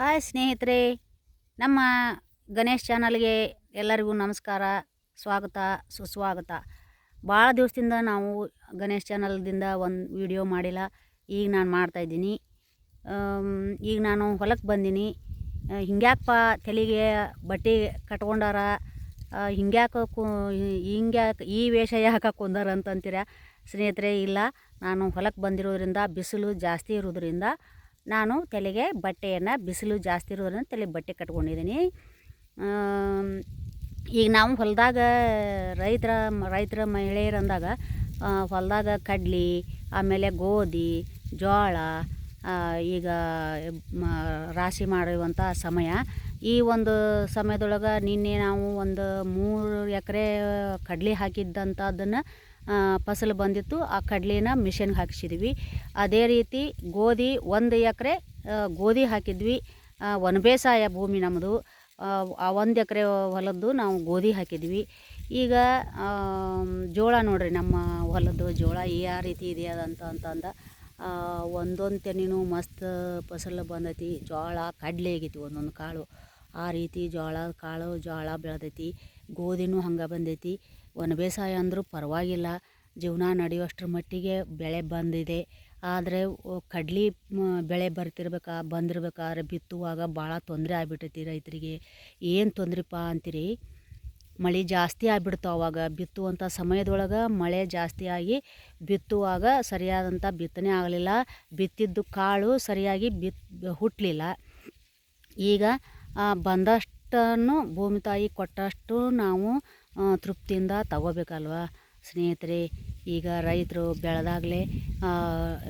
Hi ಸ್ನೇಹಿತರೆ, ನಮ್ಮ ಗಣೇಶ್ ಚಾನಲ್ಗೆ ಎಲ್ಲರಿಗೂ ನಮಸ್ಕಾರ, ಸ್ವಾಗತ, ಸುಸ್ವಾಗತ. ಭಾಳ ದಿವಸದಿಂದ ನಾವು ಗಣೇಶ್ ಚಾನಲ್ದಿಂದ ಒಂದು ವಿಡಿಯೋ ಮಾಡಿಲ್ಲ, ಈಗ ನಾನು ಮಾಡ್ತಾಯಿದ್ದೀನಿ ಈಗ ನಾನು ಹೊಲಕ್ಕೆ ಬಂದೀನಿ. ಹಿಂಗ್ಯಾಕಪ್ಪ ತಲೆಗೆ ಬಟ್ಟೆ ಕಟ್ಕೊಂಡಾರ ಹಿಂಗ್ಯಾಕೆ ಕು, ಹಿಂಗ್ಯಾಕೆ ಈ ವೇಷ ಯಾಕೆ ಕುಂದಾರ ಅಂತಂತೀರ ಸ್ನೇಹಿತರೆ, ಇಲ್ಲ, ನಾನು ಹೊಲಕ್ಕೆ ಬಂದಿರೋದ್ರಿಂದ ಬಿಸಿಲು ಜಾಸ್ತಿ ಇರೋದ್ರಿಂದ ನಾನು ತಲೆಗೆ ಬಟ್ಟೆಯನ್ನು ಬಿಸಿಲು ಜಾಸ್ತಿ ಇರೋದ್ರಿಂದ ತಲೆಗೆ ಬಟ್ಟೆ ಕಟ್ಕೊಂಡಿದ್ದೀನಿ. ಈಗ ನಾವು ಹೊಲದಾಗ ರೈತರ ರೈತರ ಮಹಿಳೆಯರು ಅಂದಾಗ ಹೊಲದಾಗ ಕಡ್ಲೆ, ಆಮೇಲೆ ಗೋಧಿ, ಜೋಳ ಈಗ ರಾಶಿ ಮಾಡುವಂಥ ಸಮಯ. ಈ ಒಂದು ಸಮಯದೊಳಗೆ ನಿನ್ನೆ ನಾವು ಒಂದು ಮೂರು ಎಕರೆ ಕಡ್ಲೆ ಹಾಕಿದ್ದಂಥದ್ದನ್ನು ಫಸಲು ಬಂದಿತ್ತು. ಆ ಕಡಲೆನ ಮಿಷನ್ಗೆ ಹಾಕಿಸಿದ್ವಿ. ಅದೇ ರೀತಿ ಗೋಧಿ ಒಂದು ಎಕರೆ ಗೋಧಿ ಹಾಕಿದ್ವಿ. ಒಣ ಬೇಸಾಯ ಭೂಮಿ ನಮ್ಮದು. ಆ ಒಂದು ಎಕರೆ ಹೊಲದ್ದು ನಾವು ಗೋಧಿ ಹಾಕಿದ್ವಿ. ಈಗ ಜೋಳ ನೋಡ್ರಿ ನಮ್ಮ ಹೊಲದ್ದು ಜೋಳ ಯಾವ ರೀತಿ ಇದೆ ಅದಂತ ಅಂತಂದ ಒಂದೊಂದು ತೆನಿನೂ ಮಸ್ತ್ ಫಸಲು ಬಂದೈತಿ. ಜೋಳ, ಕಡಲೆ ಆಗೈತಿ ಒಂದೊಂದು ಕಾಳು. ಆ ರೀತಿ ಜೋಳ ಕಾಳು ಜೋಳ ಬೆಳೆದೈತಿ. ಗೋಧಿನೂ ಹಂಗೆ ಬಂದೈತಿ. ಒಣ ಬೇಸಾಯ ಅಂದರೂ ಪರವಾಗಿಲ್ಲ. ಜೀವನ ನಡೆಯುವಷ್ಟರ ಮಟ್ಟಿಗೆ ಬೆಳೆ ಬಂದಿದೆ. ಆದರೆ ಕಡ್ಲೆ ಬೆಳೆ ಬರ್ತಿರ್ಬೇಕಾ ಬಂದಿರ್ಬೇಕಾದ್ರೆ ಬಿತ್ತುವಾಗ ಭಾಳ ತೊಂದರೆ ಆಗ್ಬಿಟ್ಟೈತಿ ರೈತರಿಗೆ. ಏನು ತೊಂದ್ರೆಪ್ಪ ಅಂತೀರಿ? ಮಳೆ ಜಾಸ್ತಿ ಆಗ್ಬಿಡ್ತು ಅವಾಗ. ಬಿತ್ತುವಂಥ ಸಮಯದೊಳಗೆ ಮಳೆ ಜಾಸ್ತಿ ಆಗಿ ಬಿತ್ತುವಾಗ ಸರಿಯಾದಂಥ ಬಿತ್ತನೆ ಆಗಲಿಲ್ಲ. ಬಿತ್ತಿದ್ದು ಕಾಳು ಸರಿಯಾಗಿ ಬಿತ್ ಹುಟ್ಟಲಿಲ್ಲ ಈಗ ಬಂದಷ್ಟನ್ನು ಭೂಮಿ ತಾಯಿ ಕೊಟ್ಟಷ್ಟು ನಾವು ತೃಪ್ತಿಯಿಂದ ತಗೋಬೇಕಲ್ವ? ಸ್ನೇಹಿತರೆ, ಈಗ ರೈತರು ಬೆಳೆದಾಗಲೇ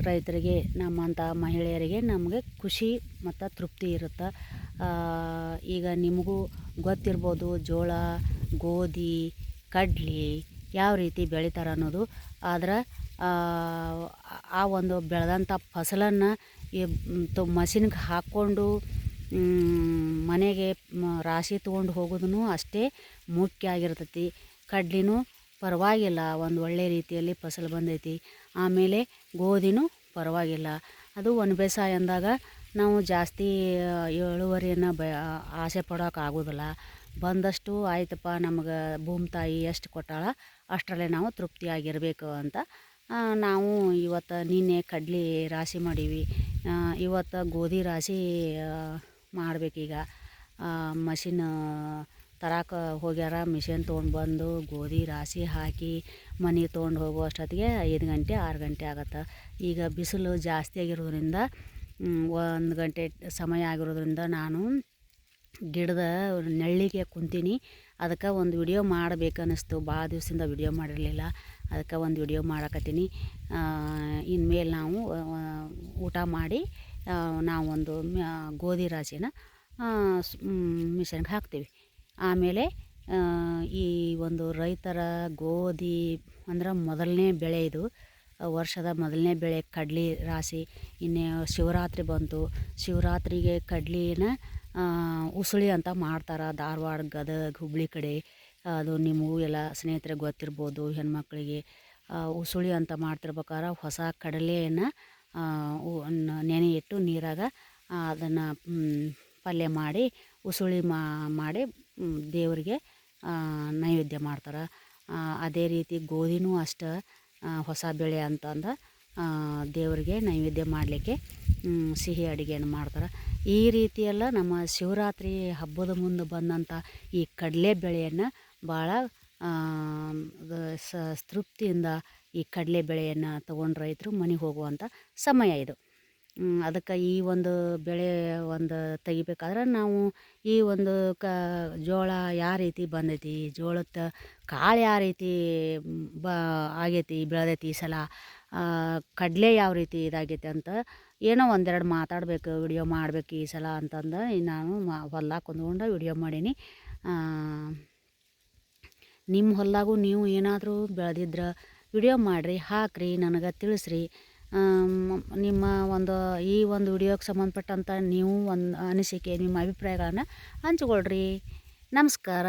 ರೈತರಿಗೆ, ನಮ್ಮಂಥ ಮಹಿಳೆಯರಿಗೆ ನಮಗೆ ಖುಷಿ ಮತ್ತು ತೃಪ್ತಿ ಇರುತ್ತೆ. ಈಗ ನಿಮಗೂ ಗೊತ್ತಿರ್ಬೋದು, ಜೋಳ, ಗೋಧಿ, ಕಡ್ಲೆ ಯಾವ ರೀತಿ ಬೆಳಿತಾರೆ ಅನ್ನೋದು. ಆದ್ರೆ, ಆ ಒಂದು ಬೆಳೆದಂಥ ಫಸಲನ್ನು ಮಷಿನ್ಗೆ ಹಾಕ್ಕೊಂಡು ಮನೆಗೆ ರಾಶಿ ತೊಗೊಂಡು ಹೋಗೋದೂ ಅಷ್ಟೇ ಮುಖ್ಯ ಆಗಿರ್ತೈತಿ. ಕಡ್ಲಿನೂ ಪರವಾಗಿಲ್ಲ, ಒಂದು ಒಳ್ಳೆ ರೀತಿಯಲ್ಲಿ ಫಸಲು ಬಂದೈತಿ. ಆಮೇಲೆ ಗೋಧಿನೂ ಪರವಾಗಿಲ್ಲ. ಅದು ಒಣ ಬೇಸಾಯ ಅಂದಾಗ ನಾವು ಜಾಸ್ತಿ ಇಳುವರಿಯನ್ನು ಬ, ಆಸೆ ಪಡೋಕ್ಕಾಗೋದಿಲ್ಲ ಬಂದಷ್ಟು ಆಯ್ತಪ್ಪ, ನಮ್ಗೆ ಭೂಮಿ ತಾಯಿ ಎಷ್ಟು ಕೊಟ್ಟಾಳ, ಅಷ್ಟರಲ್ಲೇ ನಾವು ತೃಪ್ತಿಯಾಗಿರಬೇಕು ಅಂತ ನಾವು ಇವತ್ತು ನಿನ್ನೆ ಕಡ್ಲಿ ರಾಶಿ ಮಾಡೀವಿ. ಇವತ್ತು ಗೋಧಿ ರಾಶಿ ಮಾಡಬೇಕೀಗ. ಮಷಿನ್, ತರಕ ಹೋಗ್ಯಾರ, ಮಿಷನ್ ತೊಗೊಂಡು ಬಂದು ಗೋಧಿ, ರಾಶಿ ಹಾಕಿ ಮನೆ ತೊಗೊಂಡು ಹೋಗೋ ಅಷ್ಟೊತ್ತಿಗೆ ಐದು ಗಂಟೆ, ಆರು ಗಂಟೆ ಆಗತ್ತೆ. ಈಗ ಬಿಸಿಲು ಜಾಸ್ತಿ ಆಗಿರೋದ್ರಿಂದ ಒಂದು ಗಂಟೆ ಸಮಯ ಆಗಿರೋದ್ರಿಂದ ನಾನು ಗಿಡದ ನೆಳ್ಳಿಗೆ ಕುಂತೀನಿ. ಅದಕ್ಕೆ ಒಂದು ವಿಡಿಯೋ ಮಾಡಬೇಕನ್ನಿಸ್ತು. ಭಾಳ ದಿವಸದಿಂದ ವಿಡಿಯೋ ಮಾಡಿರಲಿಲ್ಲ. ಅದಕ್ಕೆ ಒಂದು ವಿಡಿಯೋ ಮಾಡಕತ್ತೀನಿ. ಇನ್ಮೇಲೆ ನಾವು ಊಟ ಮಾಡಿ ನಾವೊಂದು ಗೋಧಿ ರಾಶಿನ ಮಿಷನ್ಗೆ ಹಾಕ್ತೀವಿ. ಆಮೇಲೆ ಈ ಒಂದು ರೈತರ ಗೋಧಿ ಅಂದ್ರೆ ಮೊದಲನೇ ಬೆಳೆ ಇದು. ವರ್ಷದ ಮೊದಲನೇ ಬೆಳೆ ಕಡ್ಲಿ ರಾಶಿ, ಇನ್ನೇ ಶಿವರಾತ್ರಿ ಬಂತು. ಶಿವರಾತ್ರಿಗೆ ಕಡ್ಲಿನ ಉಸುಳಿ ಅಂತ ಮಾಡ್ತಾರೆ. ಧಾರವಾಡ, ಗದಗ, ಹುಬ್ಳಿ ಕಡೆ. ಅದು ನಿಮಗೂ ಎಲ್ಲ ಸ್ನೇಹಿತರಿಗೆ ಗೊತ್ತಿರ್ಬೋದು, ಹೆಣ್ಮಕ್ಳಿಗೆ. ಉಸುಳಿ ಅಂತ ಮಾಡ್ತಿರ್ಬೇಕಾದ್ರೆ ಹೊಸ ಕಡಲೆಯನ್ನು ನೆನೆ ಇಟ್ಟು ನೀರಾಗ ಅದನ್ನು ಪಲ್ಯ ಮಾಡಿ, ಉಸುಳಿ ಮಾಡಿ ದೇವರಿಗೆ ನೈವೇದ್ಯ ಮಾಡ್ತಾರೆ. ಅದೇ ರೀತಿ ಗೋಧಿನೂ ಅಷ್ಟ ಹೊಸ ಬೆಳೆ ಅಂತಂದು ದೇವರಿಗೆ ನೈವೇದ್ಯ ಮಾಡಲಿಕ್ಕೆ ಸಿಹಿ ಅಡುಗೆಯನ್ನು ಮಾಡ್ತಾರೆ. ಈ ರೀತಿಯೆಲ್ಲ ನಮ್ಮ ಶಿವರಾತ್ರಿ ಹಬ್ಬದ ಮುಂದೆ ಬಂದಂಥ ಈ ಕಡಲೆ ಬೆಳೆಯನ್ನು ಭಾಳ ಸ, ತೃಪ್ತಿಯಿಂದ ಈ ಕಡಲೆ ಬೆಳೆಯನ್ನು ತೊಗೊಂಡು ರೈತರು ಮನೆಗೆ ಹೋಗುವಂಥ ಸಮಯ ಇದು. ಅದಕ್ಕೆ ಈ ಒಂದು ಬೆಳೆ ಒಂದು ತೆಗಿಬೇಕಾದ್ರೆ ನಾವು ಈ ಒಂದು ಕ, ಜೋಳ ಯಾವ ರೀತಿ ಬಂದೈತಿ ಜೋಳದ ಕಾಳು ಯಾವ ರೀತಿ ಬ, ಆಗೈತಿ, ಬೆಳೆದೈತಿ ಈ ಸಲ ಕಡಲೆ ಯಾವ ರೀತಿ ಇದಾಗೈತಿ ಅಂತ ಏನೋ ಒಂದೆರಡು ಮಾತಾಡಬೇಕು, ವಿಡಿಯೋ ಮಾಡಬೇಕು ಈ ಸಲ ಅಂತಂದು ನಾನು ಮಾ, ಹೊಲ್ದಾಗ ಕುಂದ್ಕೊಂಡು ವಿಡಿಯೋ ಮಾಡೀನಿ. ನಿಮ್ಮ ಹೊಲ್ದಾಗೂ ನೀವು ಏನಾದರೂ ಬೆಳೆದಿದ್ರೆ ವಿಡಿಯೋ ಮಾಡಿರಿ, ಹಾಕ್ರಿ, ನನಗೆ ತಿಳಿಸ್ರಿ. ನಿಮ್ಮ ಒಂದು, ಈ ಒಂದು ವಿಡಿಯೋಗೆ ಸಂಬಂಧಪಟ್ಟಂಥ ನೀವು ಒಂದು ಅನಿಸಿಕೆ, ನಿಮ್ಮ ಅಭಿಪ್ರಾಯಗಳನ್ನು ಹಂಚ್ಕೊಳ್ರಿ. ನಮಸ್ಕಾರ.